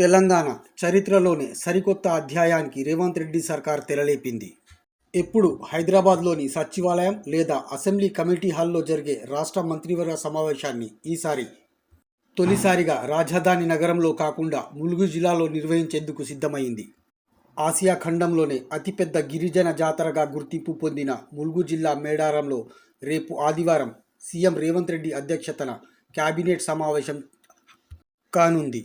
తెలంగాణ చరిత్రలోనే సరికొత్త అధ్యాయానికి రేవంత్ రెడ్డి సర్కార్ తెరలేపింది. ఎప్పుడు హైదరాబాద్లోని సచివాలయం లేదా అసెంబ్లీ కమిటీ హాల్లో జరిగే రాష్ట్ర మంత్రివర్గ సమావేశాన్ని ఈసారి తొలిసారిగా రాజధాని నగరంలో కాకుండా ములుగు జిల్లాలో నిర్వహించేందుకు సిద్ధమైంది. ఆసియా ఖండంలోనే అతిపెద్ద గిరిజన జాతరగా గుర్తింపు పొందిన ములుగు జిల్లా మేడారంలో రేపు ఆదివారం సీఎం రేవంత్ రెడ్డి అధ్యక్షతన కేబినెట్ సమావేశం కానుంది.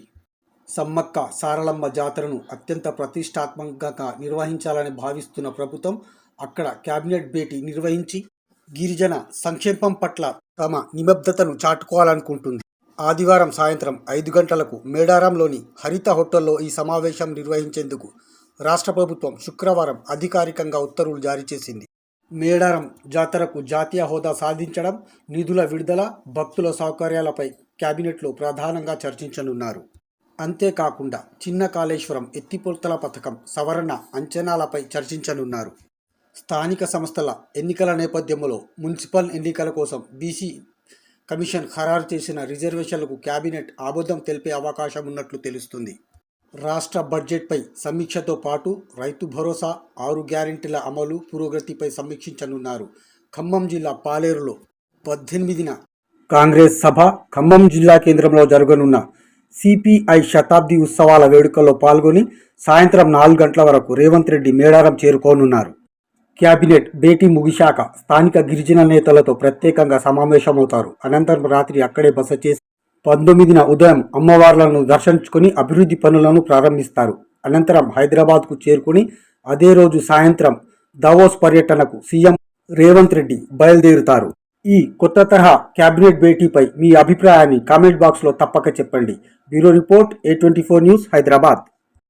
సమ్మక్క సారలమ్మ జాతరను అత్యంత ప్రతిష్టాత్మకంగా నిర్వహించాలని భావిస్తున్న ప్రభుత్వం అక్కడ కేబినెట్ భేటీ నిర్వహించి గిరిజన సంక్షేమం పట్ల తమ నిబద్ధతను చాటుకోవాలనుకుంటుంది. ఆదివారం సాయంత్రం ఐదు గంటలకు మేడారంలోని హరిత హోటల్లో ఈ సమావేశం నిర్వహించేందుకు రాష్ట్ర ప్రభుత్వం శుక్రవారం అధికారికంగా ఉత్తర్వులు జారీ చేసింది. మేడారం జాతరకు జాతీయ హోదా సాధించడం నిధుల విడుదల భక్తుల సౌకర్యాలపై కేబినెట్లో ప్రధానంగా చర్చించనున్నారు. అంతేకాకుండా చిన్న కాళేశ్వరం ఎత్తిపోతల పథకం సవరణ అంచనాలపై చర్చించనున్నారు. స్థానిక సంస్థల ఎన్నికల నేపథ్యంలో మున్సిపల్ ఎన్నికల కోసం బీసీ కమిషన్ ఖరారు చేసిన రిజర్వేషన్లకు కేబినెట్ ఆబద్ధం తెలిపే అవకాశం ఉన్నట్లు తెలుస్తుంది. రాష్ట్ర బడ్జెట్పై సమీక్షతో పాటు రైతు భరోసా ఆరు గ్యారెంటీల అమలు పురోగతిపై సమీక్షించనున్నారు ఖమ్మం జిల్లా పాలేరులో. పద్దెనిమిదిన కాంగ్రెస్ సభ ఖమ్మం జిల్లా కేంద్రంలో జరగనున్న సిపిఐ శతాబ్ది ఉత్సవాల వేడుకల్లో పాల్గొని సాయంత్రం నాలుగు గంటల వరకు రేవంత్ రెడ్డి మేడారం చేరుకోనున్నారు. క్యాబినెట్ భేటీ ముగిశాక స్థానిక గిరిజన నేతలతో ప్రత్యేకంగా సమావేశమవుతారు. అనంతరం రాత్రి అక్కడే బస చేసి పంతొమ్మిదిన ఉదయం అమ్మవార్లను దర్శించుకుని అభివృద్ధి పనులను ప్రారంభిస్తారు. అనంతరం హైదరాబాద్కు చేరుకుని అదే రోజు సాయంత్రం దావోస్ పర్యటనకు సీఎం రేవంత్ రెడ్డి బయలుదేరుతారు. ఈ కొత్త తరహా కేబినెట్ భేటీపై మీ అభిప్రాయాన్ని కామెంట్ బాక్స్లో తప్పక చెప్పండి. Bureau report A twenty four news Hyderabad.